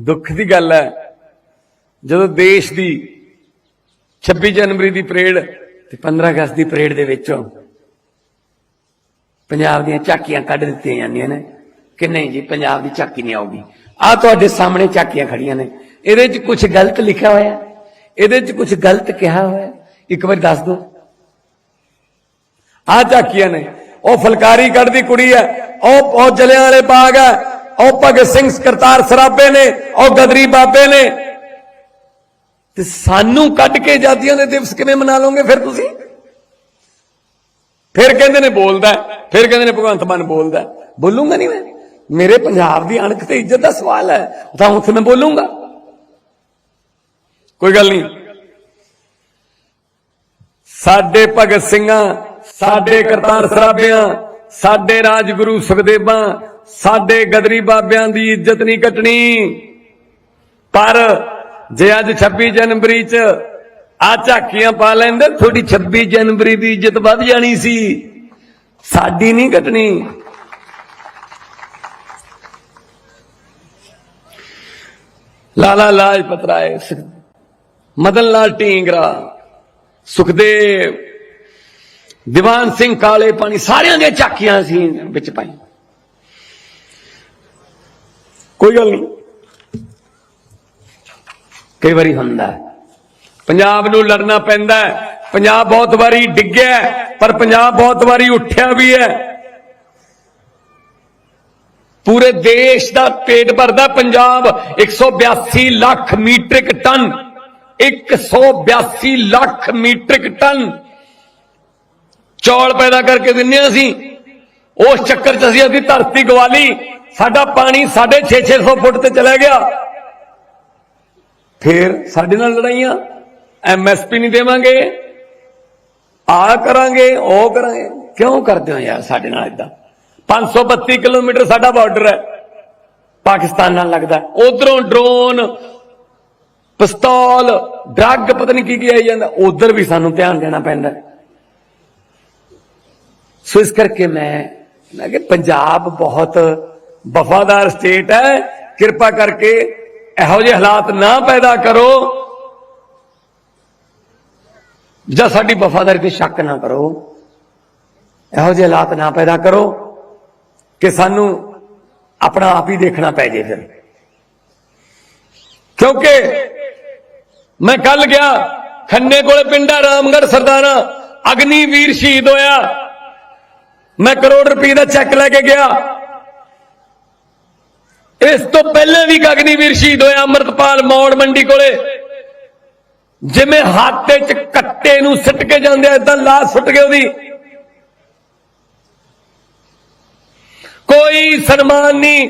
ਦੁੱਖ ਦੀ ਗੱਲ ਹੈ। ਜਦੋਂ ਦੇਸ਼ ਦੀ 26 ਜਨਵਰੀ ਦੀ ਪਰੇਡ ਤੇ 15 ਅਗਸਤ ਦੀ ਪਰੇਡ ਦੇ ਵਿੱਚੋਂ ਪੰਜਾਬ ਦੀਆਂ ਝਾਕੀਆਂ ਕੱਢ ਦਿੱਤੀਆਂ ਜਾਂਦੀਆਂ ਨੇ। ਕਿ ਨਹੀਂ ਜੀ, ਪੰਜਾਬ ਦੀ ਝਾਕੀ ਨਹੀਂ ਆਉਗੀ ਆ ਤੁਹਾਡੇ ਸਾਹਮਣੇ ਝਾਕੀਆਂ ਖੜੀਆਂ ਨੇ। ਇਹਦੇ 'ਚ ਕੁਝ ਗਲਤ ਲਿਖਿਆ ਹੋਇਆ ਇਹਦੇ 'ਚ ਕੁਝ ਗਲਤ ਕਿਹਾ ਹੋਇਆ ਇੱਕ ਵਾਰ ਦੱਸ ਦਿਓ। ਆ ਝਾਕੀਆਂ ਨੇ। ਉਹ ਫਲਕਾਰੀ ਕੱਢਦੀ ਕੁੜੀ ਹੈ। ਉਹ ਉਹ ਜਲਿਆਂ ਵਾਲੇ ਬਾਗ ਹੈ। ਉਹ ਭਗਤ ਸਿੰਘ ਕਰਤਾਰ ਸਰਾਬੇ ਨੇ, ਉਹ ਗਦਰੀ ਬਾਬੇ ਨੇ। ਤੇ ਸਾਨੂੰ ਕੱਢ ਕੇ ਆਜ਼ਾਦੀਆਂ ਦੇ ਦਿਵਸ ਕਿਵੇਂ ਮਨਾ ਲਓਗੇ ਫਿਰ ਤੁਸੀਂ? ਫਿਰ ਕਹਿੰਦੇ ਨੇ ਬੋਲਦਾ, ਫਿਰ ਕਹਿੰਦੇ ਨੇ ਭਗਵੰਤ ਮਾਨ ਬੋਲਦਾ। ਬੋਲੂਗਾ ਬੋਲੂੰਗਾ ਨਹੀਂ ਮੈਂ? ਮੇਰੇ ਪੰਜਾਬ ਦੀ ਅਣਖ ਤੇ ਇੱਜ਼ਤ ਦਾ ਸਵਾਲ ਹੈ, ਤਾਂ ਉੱਥੇ ਮੈਂ ਬੋਲੂੰਗਾ। ਕੋਈ ਗੱਲ ਨਹੀਂ। ਸਾਡੇ ਭਗਤ ਸਿੰਘਾਂ, ਸਾਡੇ ਕਰਤਾਰ ਸਰਾਬਿਆਂ, ਸਾਡੇ ਰਾਜਗੁਰੂ ਸੁਖਦੇਵਾਂ ਸਾਡੇ ਗਦਰੀ ਬਾਬਿਆਂ ਦੀ ਇੱਜ਼ਤ ਨਹੀਂ ਕੱਟਣੀ। ਪਰ ਜੇ ਅੱਜ 26 ਜਨਵਰੀ ਚ ਆ ਝਾਕੀਆਂ ਪਾ ਲੈਂਦੇ, ਤੁਹਾਡੀ 26 ਜਨਵਰੀ ਦੀ ਇੱਜ਼ਤ ਵੱਧ ਜਾਣੀ ਸੀ। ਸਾਡੀ ਨਹੀਂ ਕੱਟਣੀ। ਲਾਲਾ ਲਾਜਪਤ ਰਾਏ ਮਦਨ ਲਾਲ ਢੀਂਗਰਾ, ਸੁਖਦੇਵ, ਦੀਵਾਨ ਸਿੰਘ ਕਾਲੇ ਪਾਣੀ ਸਾਰਿਆਂ ਦੀਆਂ ਝਾਕੀਆਂ ਸੀ ਵਿੱਚ ਪਾਈ ਕੋਈ ਗੱਲ ਨਹੀਂ। ਕਈ ਵਾਰੀ ਹੁੰਦਾ ਪੰਜਾਬ ਨੂੰ ਲੜਨਾ ਪੈਂਦਾ ਪੰਜਾਬ ਬਹੁਤ ਵਾਰੀ ਡਿੱਗਿਆ ਪਰ ਪੰਜਾਬ ਬਹੁਤ ਵਾਰੀ ਉੱਠਿਆ ਵੀ ਹੈ। ਪੂਰੇ ਦੇਸ਼ ਦਾ ਪੇਟ ਭਰਦਾ Punjab. 182 lakh metric ton. 182 lakh metric ton. ਚੌਲ ਪੈਦਾ ਕਰਕੇ ਦਿੰਨੇ ਹਾਂ ਅਸੀਂ। ਉਸ ਚੱਕਰ 'ਚ ਅਸੀਂ ਅਸੀਂ ਧਰਤੀ ਗਵਾਲੀ। ਸਾਡਾ ਪਾਣੀ 650 ਫੁੱਟ ਤੇ ਚਲਾ ਗਿਆ। ਫਿਰ ਸਾਡੇ ਨਾਲ ਲੜਾਈਆਂ। ਐਮਐਸਪੀ ਨਹੀਂ ਦੇਵਾਂਗੇ। ਆ ਕਰਾਂਗੇ, ਉਹ ਕਰਾਂਗੇ। ਕਿਉਂ ਕਰਦੇ ਹੋ ਯਾਰ ਸਾਡੇ ਨਾਲ ਇਦਾਂ 532 ਕਿਲੋਮੀਟਰ ਸਾਡਾ ਬਾਰਡਰ ਹੈ। ਪਾਕਿਸਤਾਨ ਨਾਲ ਲੱਗਦਾ ਉਧਰੋਂ ਡਰੋਨ, ਪਿਸਤੌਲ, ਡਰੱਗ, ਪਤਾ ਨਹੀਂ ਕੀ ਕੀ ਆਈ ਜਾਂਦਾ। ਉਧਰ ਵੀ ਸਾਨੂੰ ਧਿਆਨ ਦੇਣਾ ਪੈਂਦਾ ਸੋ ਇਸ ਕਰਕੇ ਮੈਂ ਮੈਂ ਕਿ ਪੰਜਾਬ ਬਹੁਤ ਵਫਾਦਾਰ ਸਟੇਟ ਹੈ, ਕਿਰਪਾ ਕਰਕੇ ਇਹੋ ਜਿਹੇ ਹਾਲਾਤ ਨਾ ਪੈਦਾ ਕਰੋ ਜਾਂ ਸਾਡੀ ਵਫਾਦਾਰੀ ਤੇ ਸ਼ੱਕ ਨਾ ਕਰੋ। ਇਹੋ ਜਿਹੇ ਹਾਲਾਤ ਨਾ ਪੈਦਾ ਕਰੋ ਕਿ ਸਾਨੂੰ ਆਪਣਾ ਆਪ ਹੀ ਦੇਖਣਾ ਪੈ ਜੇ ਫਿਰ। ਕਿਉਂਕਿ ਮੈਂ ਕੱਲ ਗਿਆ, ਖੰਨੇ ਕੋਲੇ ਪਿੰਡਾ ਰਾਮਗੜ੍ਹ ਸਰਦਾਰਾ, ਅਗਨੀਵੀਰ ਸ਼ਹੀਦ ਹੋਇਆ। ਮੈਂ ਕਰੋੜ ਰੁਪਏ ਦਾ ਚੈੱਕ ਲੈ ਕੇ ਗਿਆ। ਇਸ ਤੋਂ ਪਹਿਲਾਂ ਵੀ ਇੱਕ ਅਗਨੀਵੀਰ ਸ਼ਹੀਦ ਹੋਇਆ ਅੰਮ੍ਰਿਤਪਾਲ ਮੌੜ ਮੰਡੀ ਕੋਲੇ। ਜਿਵੇਂ ਹੱਥ 'ਚ ਕੱਟੇ ਨੂੰ ਸਿੱਟ ਕੇ ਜਾਂਦੇ ਏਦਾਂ ਲਾਸ਼ ਸੁੱਟ ਗਈ ਉਹਦੀ। ਕੋਈ ਸਨਮਾਨ ਨਹੀਂ,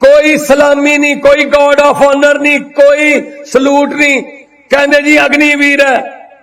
ਕੋਈ ਸਲਾਮੀ ਨਹੀਂ, ਕੋਈ ਗਾਰਡ ਆਫ ਆਨਰ ਨਹੀਂ, ਕੋਈ ਸਲੂਟ ਨਹੀਂ। ਕਹਿੰਦੇ ਜੀ ਅਗਨੀਵੀਰ ਹੈ।